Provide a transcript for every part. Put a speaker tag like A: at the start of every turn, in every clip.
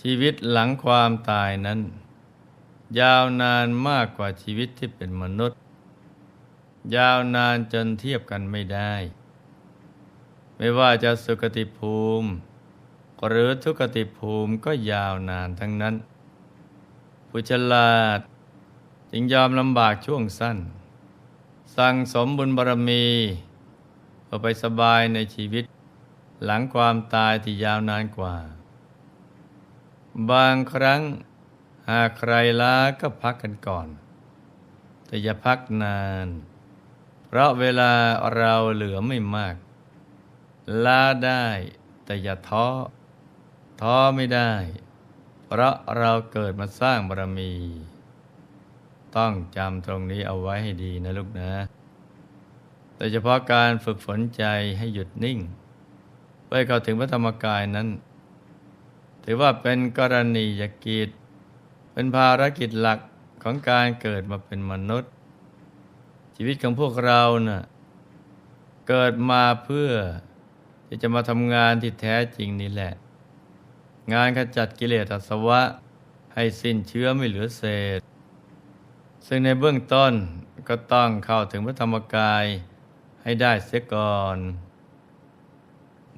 A: ชีวิตหลังความตายนั้น ยาวนานมากกว่าชีวิตที่เป็นมนุษย์ ยาวนานจนเทียบกันไม่ได้ ไม่ว่าจะสุคติภูมิ หรือทุกติภูมิก็ยาวนานทั้งนั้น ผู้ฉลาดจึงยอมลำบากช่วงสั้น สั่งสมบุญบารมีเพื่อไปสบายในชีวิต หลังความตายที่ยาวนานกว่า บางครั้งหากใครล้าก็พักกันก่อน แต่อย่าพักนาน เพราะเวลาเราเหลือไม่มาก ล้าได้แต่อย่าท้อ ท้อไม่ได้ เพราะเราเกิดมาสร้างบารมี ต้องจำตรงนี้เอาไว้ให้ดีนะลูกนะ โดยเฉพาะการฝึกฝนใจให้หยุดนิ่งเพื่อเข้าถึงพระธรรมกายนั้น ถือว่าเป็นกรณียกิจ เป็นภารกิจหลักของการเกิดมาเป็นมนุษย์ ชีวิตของพวกเราเนะ่ะเกิดมาเพื่อที่จะมาทำงานที่แท้จริงนี่แหละ งานขจัดกิเลสอาสวะ ให้สิ้นเชื้อไม่เหลือเศษ ซึ่งในเบื้องต้นก็ต้องเข้าถึงพระธรรมกายให้ได้เสียก่อน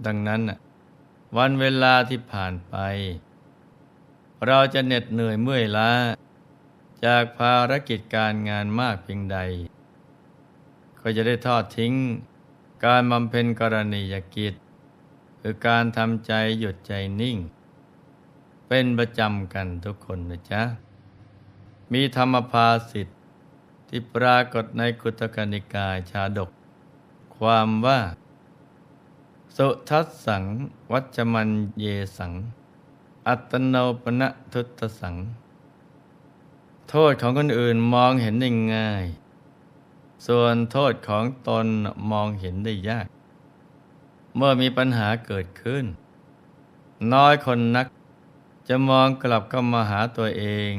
A: ดังนั้น วันเวลาที่ผ่านไป เราจะเหน็ดเหนื่อยเมื่อยล้า จากภารกิจการงานมากเพียงใด ก็จะได้ทอดทิ้ง การบำเพ็ญกรณียกิจ คือการทำใจหยุดใจนิ่ง เป็นประจำกันทุกคนนะจ๊ะ มีธรรมภาสิทธิ์ที่ปรากฏในกุตกนิกายชาดก ความว่า สุทัสสัง วัจมันเยสัง อัตโนปณะทุตสัง โทษของคนอื่นมองเห็นได้ง่าย ส่วนโทษของตนมองเห็นได้ยาก เมื่อมีปัญหาเกิดขึ้น น้อยคนนักจะมองกลับเข้ามาหาตัวเอง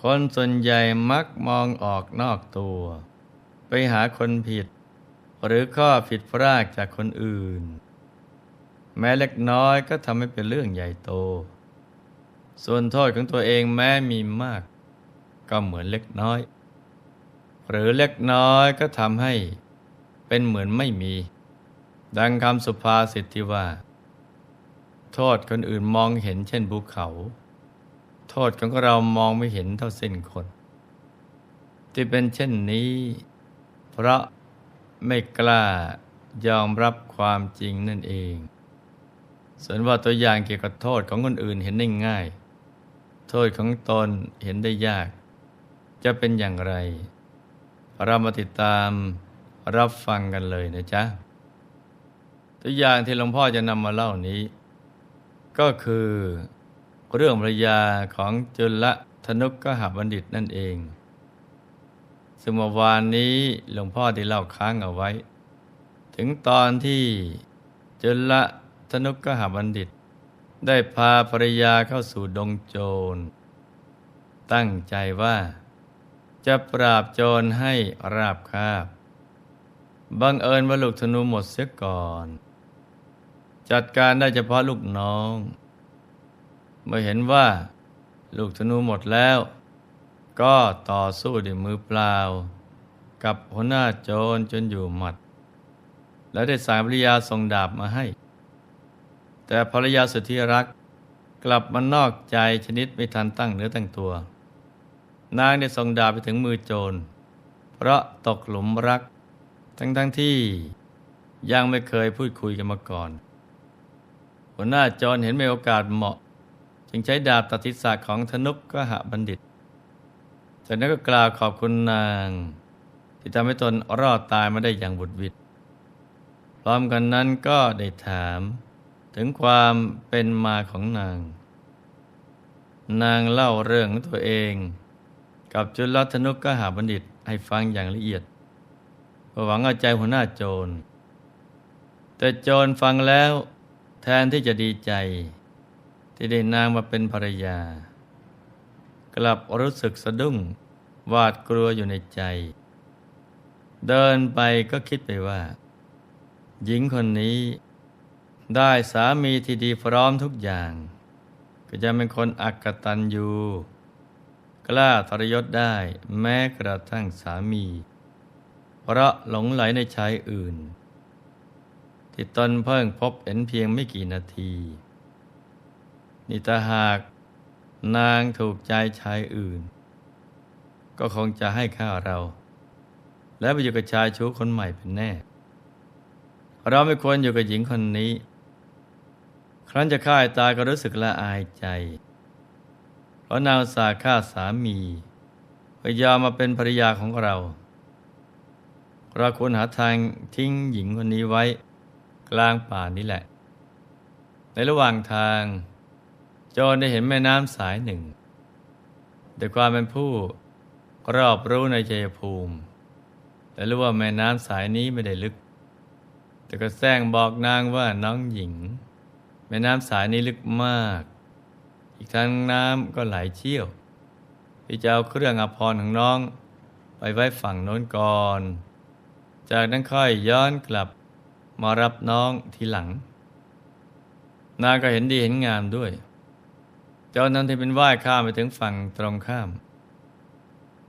A: คนส่วนใหญ่มักมองออกนอกตัว ไปหาคนผิด หรือข้อผิดพลาดจากคนอื่น แม้เล็กน้อยก็ทำให้เป็นเรื่องใหญ่โต ส่วนโทษของตัวเองแม้มีมาก ก็เหมือนเล็กน้อย หรือเล็กน้อยก็ทำให้เป็นเหมือนไม่มี ดังคำสุภาษิตที่ว่า โทษคนอื่นมองเห็นเช่นภูเขา โทษของเรามองไม่เห็นเท่าเส้นคน ที่เป็นเช่นนี้ เพราะ ไม่กล้ายอมรับความจริงนั่นเอง ส่วนว่าตัวอย่างเกี่ยวกับโทษของคนอื่นเห็นได้ง่าย โทษของตนเห็นได้ยาก จะเป็นอย่างไร เรามาติดตามรับฟังกันเลยนะจ๊ะ ตัวอย่างที่หลวงพ่อจะนำมาเล่านี้ ก็คือเรื่องภรรยาของจุลธนุกกหบัณฑิตนั่นเอง ซึ่งเมื่อวานนี้หลวงพ่อได้เล่าค้างเอาไว้ ถึงตอนที่จุลธนุกกหบัณฑิต ได้พาภรรยาเข้าสู่ดงโจร ตั้งใจว่า จะปราบโจรให้ราบคาบ บังเอิญว่าลูกธนูหมดเสียก่อน จัดการได้เฉพาะลูกน้อง เมื่อเห็นว่า ลูกธนูหมดแล้ว ก็ต่อสู้ด้วยมือเปล่า กับหัวหน้าโจรจนอยู่หมัด แล้วได้สายภรรยาส่งดาบมาให้ แต่ภรรยาสุดที่รักกลับมานอกใจชนิดไม่ทันตั้งเนื้อตั้งตัว นางได้ส่งดาบไปถึงมือโจร เพราะตกหลุมรัก ทั้งทั้งที่ยังไม่เคยพูดคุยกันมาก่อน หัวหน้าโจรเห็นมีโอกาสเหมาะ จึงใช้ดาบตัดทิศาของธนุกก็หะบัณฑิต จากนั้นก็กล่าวขอบคุณนาง ที่ทำให้ตนรอดตายมาได้อย่างบุดวิดพร้อมกันนั้นก็ได้ถาม ถึงความเป็นมาของนาง นางเล่าเรื่องของตัวเอง กับจุลธนุกกหาบัณฑิตให้ฟังอย่างละเอียดเพื่อหวังเอาใจหัวหน้าโจร แต่โจรฟังแล้วแทนที่จะดีใจ ที่ได้นางมาเป็นภรรยา กลับรู้สึกสะดุ้งหวาดกลัวอยู่ในใจ เดินไปก็คิดไปว่า หญิงคนนี้ ได้สามีที่ดีพร้อมทุกอย่าง ก็จะเป็นคนอักตันอยู่กล้าทรยศได้แม้กระทั่งสามี เพราะหลงไหลในชายอื่น ที่ตนเพิ่งพบเห็นเพียงไม่กี่นาทีนี่ถ้าหาก นางถูกใจชายอื่น ก็คงจะให้ข้าเรา และไปอยู่กับชายชู้คนใหม่เป็นแน่ เราไม่ควรอยู่กับหญิงคนนี้ ครั้นจะฆ่าตายก็รู้สึกละอายใจ เพราะนางสาฆ่าสามีพยายามมาเป็นภรรยาของเรา เราควรหาทางทิ้งหญิงคนนี้ไว้ กลางป่านี้แหละ ในระหว่างทาง จรได้เห็นแม่น้ำสายหนึ่งด้วยความเป็นผู้รอบรู้ในชัยภูมิแต่รู้ว่าแม่น้ำสายนี้ไม่ได้ลึก แต่ก็แซงบอกนางว่าน้องหญิง แม่น้ำสายนี้ลึกมาก อีกทั้งน้ำก็ไหลเชี่ยวพี่จะเอาเครื่องอภรรของน้อง ไปไว้ฝั่งโน้นก่อน จากนั้นค่อยย้อนกลับมารับน้องทีหลัง นางก็เห็นดีเห็นงามด้วย จ้านั้นที่เป็นว่ายข้ามไปถึงฝั่งตรงข้าม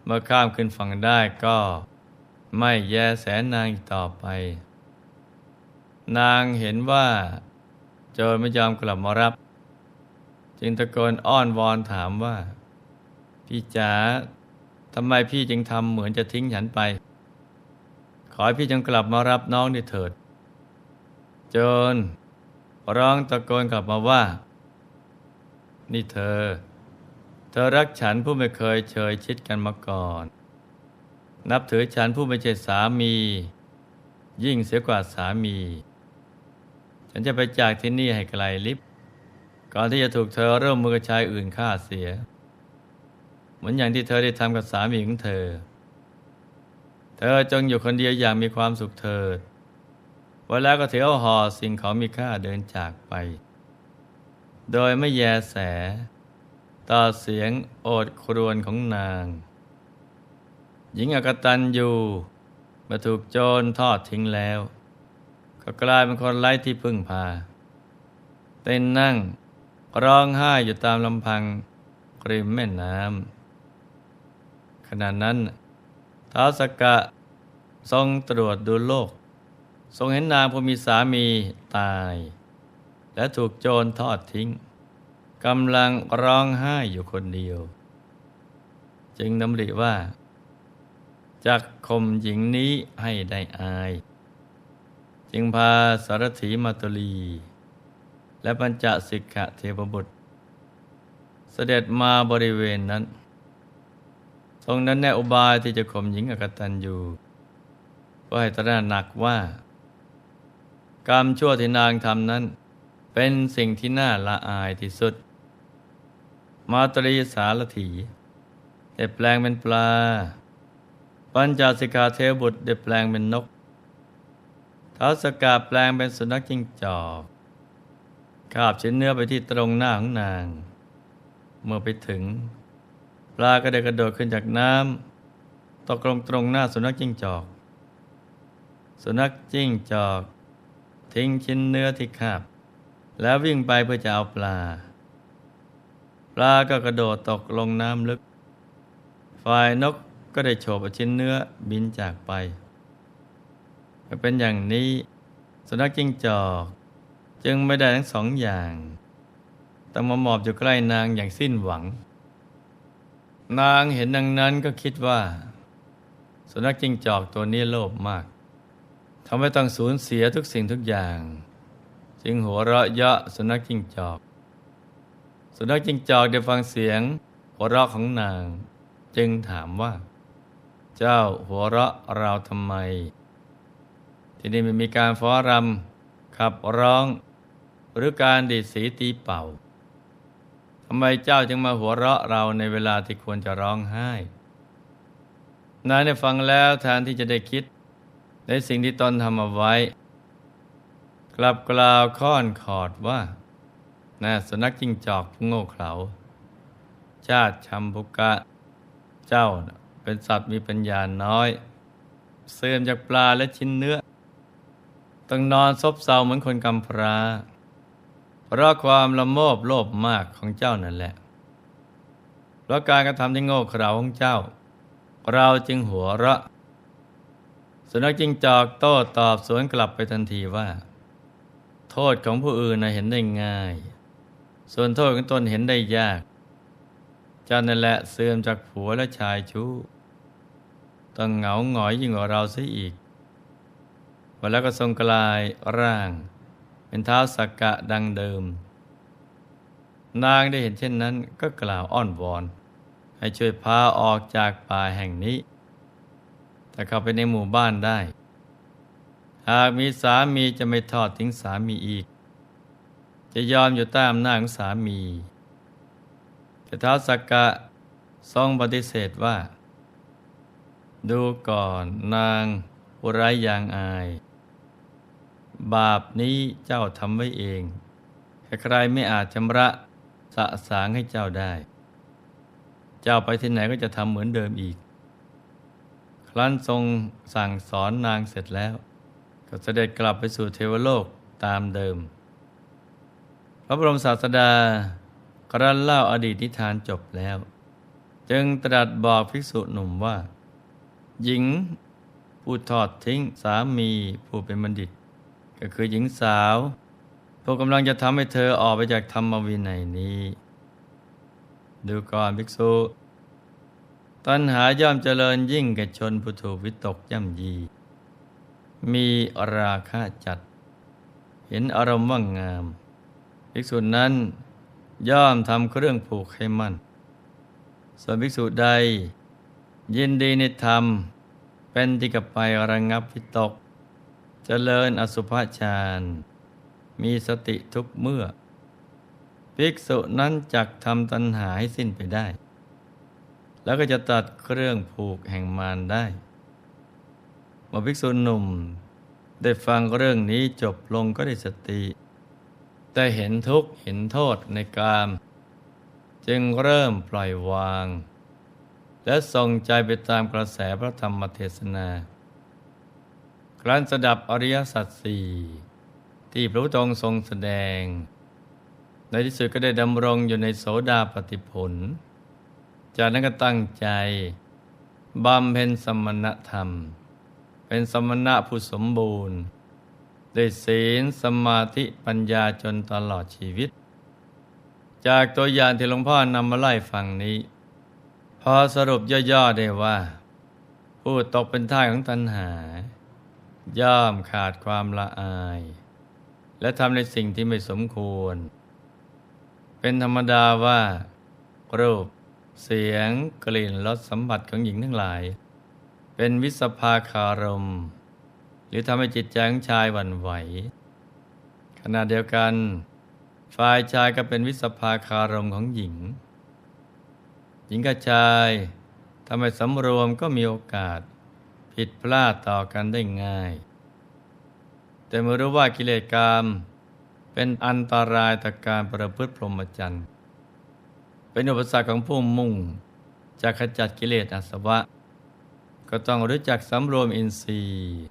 A: เมื่อข้ามขึ้นฝั่งได้ก็ไม่แยแสนางอีกต่อไป นางเห็นว่าโจรไม่ยอมกลับมารับ จึงตะโกนอ้อนวอนถามว่า พี่จ๋าทำไมพี่จึงทำเหมือนจะทิ้งฉันไป ขอให้พี่จงกลับมารับน้องด้วยเถิด โจรร้องตะโกนกลับมาว่า นี่เธอ เธอรักฉันผู้ไม่เคยเชยชิดกันมาก่อน นับถือฉันผู้ไม่ใช่สามี ยิ่งเสียกว่าสามี ฉันจะไปจากที่นี่ให้ไกลลิบก่อนที่จะถูกเธอเริ่มมือกับชายอื่นฆ่าเสีย เหมือนอย่างที่เธอได้ทำกับสามีของเธอ เธอจงอยู่คนเดียวอย่างมีความสุขเถิดวันแล้วก็ถือเอาห่อสิ่งของมีค่าเดินจากไป โดยไม่แยแส ต่อเสียงโอดครวญของนาง หญิงอกตันอยู่มาถูกโจรทอดทิ้งแล้ว ก็กลายเป็นคนไร้ที่พึ่งพา เต้นนั่งร้องไห้อยู่ตามลำพังริมแม่น้ำขณะนั้นท้าวสกกะทรงตรวจดูโลก ทรงเห็นนางผู้มีสามีตาย และถูกโจรทอดทิ้งกำลังร้องไห้อยู่คนเดียว จึงดำริว่าจากข่มหญิงนี้ให้ได้อาย จึงพาสารถีมาตุลี และปัญจสิกขะเทพบุตร เสด็จมาบริเวณนั้น ทรงนั้นแนอุบายที่จะข่มหญิงอกตันอยู่ก็ให้ตระหนักว่ากรรมชั่วที่นางทำนั้น เป็นสิ่งที่น่าละอายที่สุด มาตรีสารถีได้แปลงเป็นปลา ปัญจสิกาเทวบุตรได้แปลงเป็นนกท้าสกาแปลงเป็นสุนัขจิ้งจอกคาบชิ้นเนื้อไปที่ตรงหน้าของนาง เมื่อไปถึง ปลาก็ได้กระโดดขึ้นจากน้ำตกลงตรงหน้าสุนัขจิ้งจอก สุนัขจิ้งจอก ทิ้งชิ้นเนื้อที่คาบ แล้ววิ่งไปเพื่อจะเอาปลา ปลาก็กระโดดตกลงน้ำลึก ฝ่ายนกก็ได้โฉบชิ้นเนื้อบินจากไป เป็นอย่างนี้สุนัขจิ้งจอก จึงไม่ได้ทั้งสองอย่างต้องมาหมอบอยู่ใกล้นางอย่างสิ้นหวัง นางเห็นดังนั้นก็คิดว่า สุนัขจิ้งจอกตัวนี้โลภมากทำให้ต้องสูญเสียทุกสิ่งทุกอย่าง จึงหัวเราะเยาะสุนัขจิ้งจอก สุนัขจิ้งจอกได้ฟังเสียง หัวเราะของนาง จึงถามว่า เจ้าหัวเราะเราทำไม ที่นี่ไม่มีการฟ้อนรำขับร้อง หรือการดีดสีตีเป่าทำไมเจ้าจึงมาหัวเราะเราในเวลาที่ควรจะร้องไห้ นายได้ฟังแล้วแทนที่จะได้คิด ในสิ่งที่ตนทำเอาไว้ กลับกล่าวค้อนขอดว่าน่าสนักจิ้งจอกผู้โง่เขลา ชาติชัมพุกะ เจ้าเป็นสัตว์มีปัญญาน้อย เสื่อมจากปลาและชิ้นเนื้อ ต้องนอนซบเซาเหมือนคนกำพร้า เพเพราะความละโมบโลภมากของเจ้านั่นแหละ เพราะการกระทำที่โง่เขลาของเจ้า เราจึงหัวเราะ สุนัขจิงจอกโต้ตอบสวนกลับไปทันทีว่า โทษของผู้อื่นนะเห็นได้ง่าย ส่วนโทษของตนเห็นได้ยากเจ้านั่นแหละเสื่อมจากผัวและชายชู้ต้องเหงาหงอยยิ่งกว่าเราเสียอีกวันแล้วก็ทรงกลายร่าง เป็นเท้าสักกะดังเดิม นางได้เห็นเช่นนั้นก็กล่าวอ้อนวอน ให้ช่วยพาออกจากป่าแห่งนี้ แต่เข้าไปในหมู่บ้านได้ หากมีสามีจะไม่ทอดทิ้งสามีอีก จะยอมอยู่ต้อำนาของสามี แต่ท้าวสักกะทรงปฏิเสธว่า ดูก่อนนางอุไรยางอาย บาปนี้เจ้าทำไว้เอง ใครไม่อาจชำระสะสางให้เจ้าได้ เจ้าไปที่ไหนก็จะทำเหมือนเดิมอีก ครั้นทรงสั่งสอนนางเสร็จแล้ว ก็เสด็จกลับไปสู่เทวโลกตามเดิม พระบรมศาสดากรันเล่าอดีตนิทานจบแล้ว จึงตรัสบอกภิกษุหนุ่มว่า หญิงผู้ทอดทิ้งสามีผู้เป็นบัณฑิต ก็คือหญิงสาวผู้กำลังจะทำให้เธอออกไปจากธรรมวินัยนี้ ดูก่อนภิกษุ ตัณหาย่อมเจริญยิ่งแก่ชนผู้ถูกวิตกย่ำยี มีราคะจัด เห็นอารมณ์ว่างงามภิกษุนั้นย่อมทำเครื่องผูกให้มั่น ส่วนภิกษุใด ยินดีในธรรม เป็นที่กับไประงับพิตกจเจริญอสุภาฌานมีสติทุกเมื่อ ภิกษุนั้นจักทำตัณหาให้สิ้นไปได้ แล้วก็จะตัดเครื่องผูกแห่งมารได้ เมื่อภิกษุหนุ่มได้ฟังเรื่องนี้จบลงก็ได้สติแต่เห็นทุกข์เห็นโทษในกาม จึงเริ่มปล่อยวาง และทรงใจไปตามกระแสพระธรรมเทศนา ครั้นสดับอริยสัจสี่ที่พระพุทธองค์ทรงแสดง ในที่สุดก็ได้ดำรงอยู่ในโสดาปฏิผล จากนั้นก็ตั้งใจบำเพ็ญสมณธรรม เป็นสมณะผู้สมบูรณ์ด้วยศีลสมาธิปัญญาจนตลอดชีวิต จากตัวอย่างที่หลวงพ่อนำมาไล่ฟังนี้ พอสรุปย่อๆได้ว่า ผู้ตกเป็นท่าของตัณหา ย่อมขาดความละอาย และทำในสิ่งที่ไม่สมควร เป็นธรรมดาว่า รูป เสียงกลิ่นรสสัมผัสของหญิงทั้งหลาย เป็นวิสภาคารม หรือทำให้จิตใจของชายหวั่นไหว ขณะเดียวกัน ฝ่ายชายก็เป็นวิสภาคารมของหญิง หญิงกับชายทำให้สำรวมก็มีโอกาส ผิดพลาดต่อกันได้ง่าย แต่เมื่อรู้ว่ากิเลสกรรมเป็นอันตรายต่อการประพฤติพรหมจรรย์เป็นอุปสรรคของผู้มุ่งจะขจัดกิเลสอาสวะ ก็ต้องรู้จักสำรวมอินทรีย์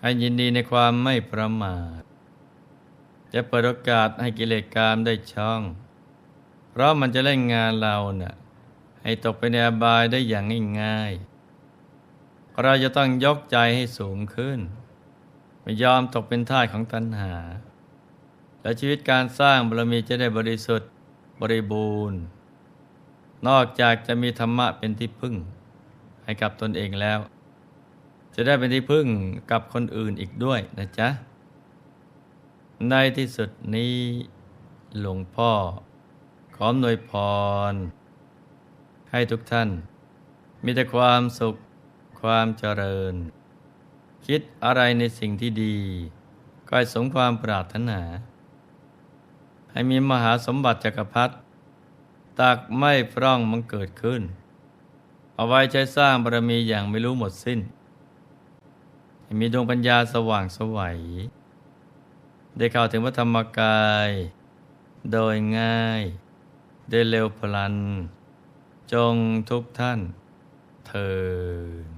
A: ให้ยินดีในความไม่ประมาท จะเปิดโอกาสให้กิเลสกามได้ช่อง เพราะมันจะเล่นงานเราเนะ่ะให้ตกไปในอบายได้อย่างง่ายๆเราจะต้องยกใจให้สูงขึ้น ไม่ยอมตกเป็นท่าของตัณหา และชีวิตการสร้างบารมีจะได้บริสุทธิ์บริบูรณ์ นอกจากจะมีธรรมะเป็นที่พึ่ง ให้กับตนเองแล้ว จะได้เป็นที่พึ่งกับคนอื่นอีกด้วยนะจ๊ะ ในที่สุดนี้หลวงพ่อ ขอหนวยพร ให้ทุกท่าน มีแต่ความสุขความเจริญ คิดอะไรในสิ่งที่ดีก็สมความปรารถนา ให้มีมหาสมบัติจักรพรรดิตักไม่พร่องมันเกิดขึ้น เอาไว้ใช้สร้างบารมีอย่างไม่รู้หมดสิ้น มีดวงปัญญาสว่างสวัย ได้เข้าถึงพระธรรมกาย โดยง่าย ได้เร็วพลัน จงทุกท่านเธอ